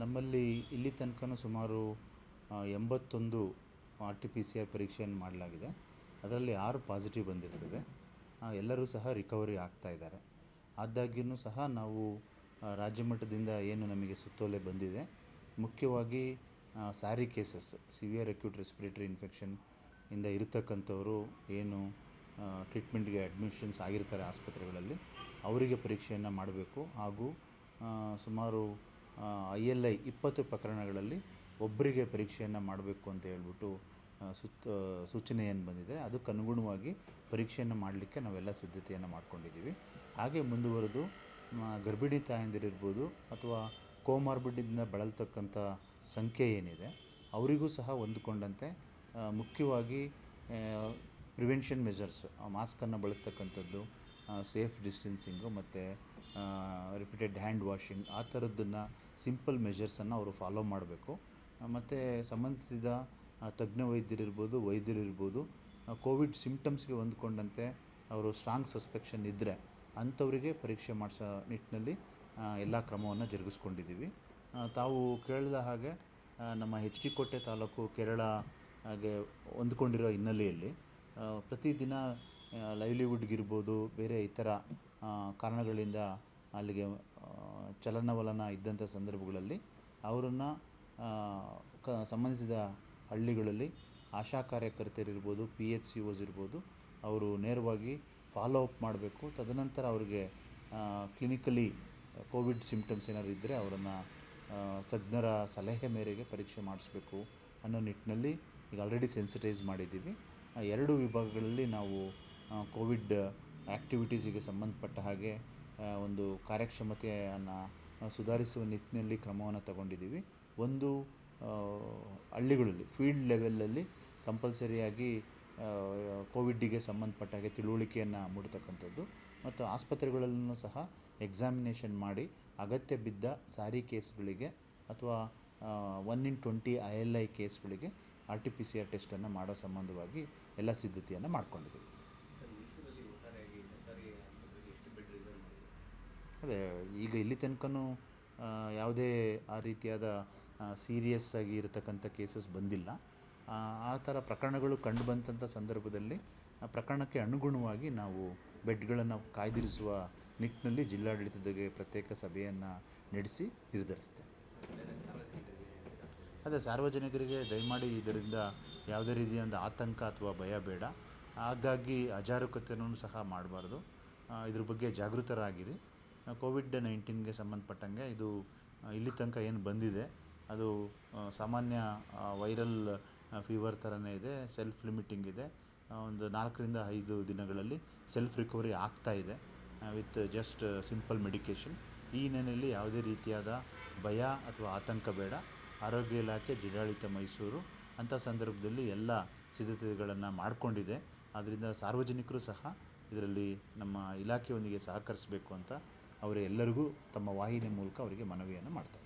ನಮ್ಮಲ್ಲಿ ಇಲ್ಲಿ ತನಕನೂ ಸುಮಾರು ಎಂಬತ್ತೊಂದು R T P C R ಪರೀಕ್ಷೆಯನ್ನು ಮಾಡಲಾಗಿದೆ. ಅದರಲ್ಲಿ ಆರು ಪಾಸಿಟಿವ್ ಬಂದಿರ್ತದೆ. ಎಲ್ಲರೂ ಸಹ ರಿಕವರಿ ಆಗ್ತಾ ಇದ್ದಾರೆ. ಆದಾಗ್ಯೂ ಸಹ ನಾವು ರಾಜ್ಯ ಮಟ್ಟದಿಂದ ಏನು ನಮಗೆ ಸುತ್ತೋಲೆ ಬಂದಿದೆ. ಮುಖ್ಯವಾಗಿ SARI cases, severe acute respiratory infection ಇಂದ ಇರತಕ್ಕಂಥವರು ಏನು ಟ್ರೀಟ್ಮೆಂಟ್ಗೆ ಅಡ್ಮಿಷನ್ಸ್ ಆಗಿರ್ತಾರೆ ಆಸ್ಪತ್ರೆಗಳಲ್ಲಿ, ಅವರಿಗೆ ಪರೀಕ್ಷೆಯನ್ನು ಮಾಡಬೇಕು. ಹಾಗೂ ಸುಮಾರು ಐ ಎಲ್ ಐ ಇಪ್ಪತ್ತು ಪ್ರಕರಣಗಳಲ್ಲಿ ಒಬ್ಬರಿಗೆ ಪರೀಕ್ಷೆಯನ್ನು ಮಾಡಬೇಕು ಅಂತ ಹೇಳ್ಬಿಟ್ಟು ಸುತ್ತ ಸೂಚನೆ ಏನು ಬಂದಿದೆ. ಅದಕ್ಕೆ ಅನುಗುಣವಾಗಿ ಪರೀಕ್ಷೆಯನ್ನು ಮಾಡಲಿಕ್ಕೆ ನಾವೆಲ್ಲ ಸಿದ್ಧತೆಯನ್ನು ಮಾಡ್ಕೊಂಡಿದ್ದೀವಿ. ಹಾಗೆ ಮುಂದುವರೆದು ಗರ್ಭಿಣಿ ತಾಯಂದಿರಿರ್ಬೋದು ಅಥವಾ ಕೋಮಾರ್ಬಿಡ್ಡಿಂದ ಬಳಲ್ತಕ್ಕಂಥ ಸಂಖ್ಯೆ ಏನಿದೆ, ಅವರಿಗೂ ಸಹ ಹೊಂದಿಕೊಂಡಂತೆ ಮುಖ್ಯವಾಗಿ ಪ್ರಿವೆನ್ಷನ್ ಮೆಷರ್ಸ್ ಮಾಸ್ಕನ್ನು ಬಳಸ್ತಕ್ಕಂಥದ್ದು ಸೇಫ್ ಡಿಸ್ಟೆನ್ಸಿಂಗು ಮತ್ತು ರಿಪೀಟೆಡ್ ಹ್ಯಾಂಡ್ ವಾಷಿಂಗ್ ಆ ಥರದ್ದನ್ನು ಸಿಂಪಲ್ ಮೆಷರ್ಸನ್ನು ಅವರು ಫಾಲೋ ಮಾಡಬೇಕು. ಮತ್ತು ಸಂಬಂಧಿಸಿದ ತಜ್ಞ ವೈದ್ಯರಿರ್ಬೋದು ವೈದ್ಯರಿರ್ಬೋದು ಕೋವಿಡ್ ಸಿಂಪ್ಟಮ್ಸ್ಗೆ ಹೊಂದ್ಕೊಂಡಂತೆ ಅವರು ಸ್ಟ್ರಾಂಗ್ ಸಸ್ಪೆಕ್ಷನ್ ಇದ್ದರೆ ಅಂಥವರಿಗೆ ಪರೀಕ್ಷೆ ಮಾಡಿಸೋ ನಿಟ್ಟಿನಲ್ಲಿ ಎಲ್ಲ ಕ್ರಮವನ್ನು ಜರುಗಿಸ್ಕೊಂಡಿದ್ದೀವಿ. ತಾವು ಕೇಳಿದ ಹಾಗೆ ನಮ್ಮ ಹೆಚ್ ಡಿ ಕೋಟೆ ತಾಲೂಕು ಕೇರಳ ಹಾಗೆ ಹೊಂದ್ಕೊಂಡಿರೋ ಹಿನ್ನೆಲೆಯಲ್ಲಿ ಪ್ರತಿದಿನ ಲೈವ್ಲಿವುಡ್ಗಿರ್ಬೋದು ಬೇರೆ ಇತರ ಕಾರಣಗಳಿಂದ ಅಲ್ಲಿಗೆ ಚಲನವಲನ ಇದ್ದಂಥ ಸಂದರ್ಭಗಳಲ್ಲಿ ಅವರನ್ನು ಕ, ಸಂಬಂಧಿಸಿದ ಹಳ್ಳಿಗಳಲ್ಲಿ ಆಶಾ ಕಾರ್ಯಕರ್ತರಿರ್ಬೋದು ಪಿ ಎಚ್ ಸಿ ಓಸ್ ಇರ್ಬೋದು, ಅವರು ನೇರವಾಗಿ ಫಾಲೋ ಅಪ್ ಮಾಡಬೇಕು. ತದನಂತರ ಅವ್ರಿಗೆ ಕ್ಲಿನಿಕಲಿ ಕೋವಿಡ್ ಸಿಂಪ್ಟಮ್ಸ್ ಏನಾದ್ರು ಇದ್ದರೆ ಅವರನ್ನು ತಜ್ಞರ ಸಲಹೆ ಮೇರೆಗೆ ಪರೀಕ್ಷೆ ಮಾಡಿಸ್ಬೇಕು ಅನ್ನೋ ನಿಟ್ಟಿನಲ್ಲಿ ಈಗ ಆಲ್ರೆಡಿ ಸೆನ್ಸಿಟೈಸ್ ಮಾಡಿದ್ದೀವಿ. ಎರಡು ವಿಭಾಗಗಳಲ್ಲಿ ನಾವು ಕೋವಿಡ್ ಆ್ಯಕ್ಟಿವಿಟೀಸಿಗೆ ಸಂಬಂಧಪಟ್ಟ ಹಾಗೆ ಒಂದು ಕಾರ್ಯಕ್ಷಮತೆಯನ್ನು ಸುಧಾರಿಸುವ ನಿಟ್ಟಿನಲ್ಲಿ ಕ್ರಮವನ್ನು ತಗೊಂಡಿದ್ದೀವಿ. ಒಂದು ಹಳ್ಳಿಗಳಲ್ಲಿ ಫೀಲ್ಡ್ ಲೆವೆಲಲ್ಲಿ ಕಂಪಲ್ಸರಿಯಾಗಿ ಕೋವಿಡ್ಡಿಗೆ ಸಂಬಂಧಪಟ್ಟ ಹಾಗೆ ತಿಳುವಳಿಕೆಯನ್ನು ಮೂಡತಕ್ಕಂಥದ್ದು. ಮತ್ತು ಆಸ್ಪತ್ರೆಗಳಲ್ಲೂ ಸಹ ಎಕ್ಸಾಮಿನೇಷನ್ ಮಾಡಿ ಅಗತ್ಯ ಬಿದ್ದ ಸಾರಿ ಕೇಸ್ಗಳಿಗೆ ಅಥವಾ one in twenty I L I ಕೇಸ್ಗಳಿಗೆ R T P C R ಟೆಸ್ಟನ್ನು ಮಾಡೋ ಸಂಬಂಧವಾಗಿ ಎಲ್ಲ ಸಿದ್ಧತೆಯನ್ನು ಮಾಡ್ಕೊಂಡಿದ್ದೀವಿ. ಅದೇ ಈಗ ಇಲ್ಲಿ ತನಕನೂ ಯಾವುದೇ ಆ ರೀತಿಯಾದ ಸೀರಿಯಸ್ ಆಗಿ ಇರತಕ್ಕಂಥ ಕೇಸಸ್ ಬಂದಿಲ್ಲ. ಆ, ಥರ ಪ್ರಕರಣಗಳು ಕಂಡು ಬಂದಂಥ ಸಂದರ್ಭದಲ್ಲಿ ಆ ಪ್ರಕರಣಕ್ಕೆ ಅನುಗುಣವಾಗಿ ನಾವು ಬೆಡ್ಗಳನ್ನು ಕಾಯ್ದಿರಿಸುವ ನಿಟ್ಟಿನಲ್ಲಿ ಜಿಲ್ಲಾಡಳಿತದಗೆ ಪ್ರತ್ಯೇಕ ಸಭೆಯನ್ನು ನಡೆಸಿ ನಿರ್ಧರಿಸ್ತೇವೆ ಅದೇ ಸಾರ್ವಜನಿಕರಿಗೆ ದಯಮಾಡಿ ಇದರಿಂದ ಯಾವುದೇ ರೀತಿಯಾದ ಆತಂಕ ಅಥವಾ ಭಯ ಬೇಡ. ಹಾಗಾಗಿ ಅಜಾರೂಕತೆಯನ್ನು ಸಹ ಮಾಡಬಾರ್ದು. ಇದ್ರ ಬಗ್ಗೆ ಜಾಗೃತರಾಗಿರಿ. ಕೋವಿಡ್ ನೈನ್ಟೀನ್ಗೆ ಸಂಬಂಧಪಟ್ಟಂಗೆ ಇದು ಇಲ್ಲಿ ತನಕ ಏನು ಬಂದಿದೆ. ಅದು ಸಾಮಾನ್ಯ ವೈರಲ್ ಫೀವರ್ ಥರನೇ ಇದೆ ಸೆಲ್ಫ್ ಲಿಮಿಟಿಂಗ್ ಇದೆ ಒಂದು ನಾಲ್ಕರಿಂದ ಐದು ದಿನಗಳಲ್ಲಿ ಸೆಲ್ಫ್ ರಿಕವರಿ ಆಗ್ತಾ ಇದೆ ವಿತ್ ಜಸ್ಟ್ ಸಿಂಪಲ್ ಮೆಡಿಕೇಷನ್ ಈ ಹಿನ್ನೆಲೆಯಲ್ಲಿ ಯಾವುದೇ ರೀತಿಯಾದ ಭಯ ಅಥವಾ ಆತಂಕ ಬೇಡ. ಆರೋಗ್ಯ ಇಲಾಖೆ, ಜಿಲ್ಲಾಡಳಿತ ಮೈಸೂರು ಅಂಥ ಸಂದರ್ಭದಲ್ಲಿ ಎಲ್ಲ ಸಿದ್ಧತೆಗಳನ್ನು ಮಾಡಿಕೊಂಡಿದೆ. ಆದ್ದರಿಂದ ಸಾರ್ವಜನಿಕರು ಸಹ ಇದರಲ್ಲಿ ನಮ್ಮ ಇಲಾಖೆಯೊಂದಿಗೆ ಸಹಕರಿಸಬೇಕು ಅಂತ ಅವರು ಎಲ್ಲರಿಗೂ ತಮ್ಮ ವಾಹಿನಿ ಮೂಲಕ ಅವರಿಗೆ ಮನವಿಯನ್ನು ಮಾಡ್ತಾರೆ.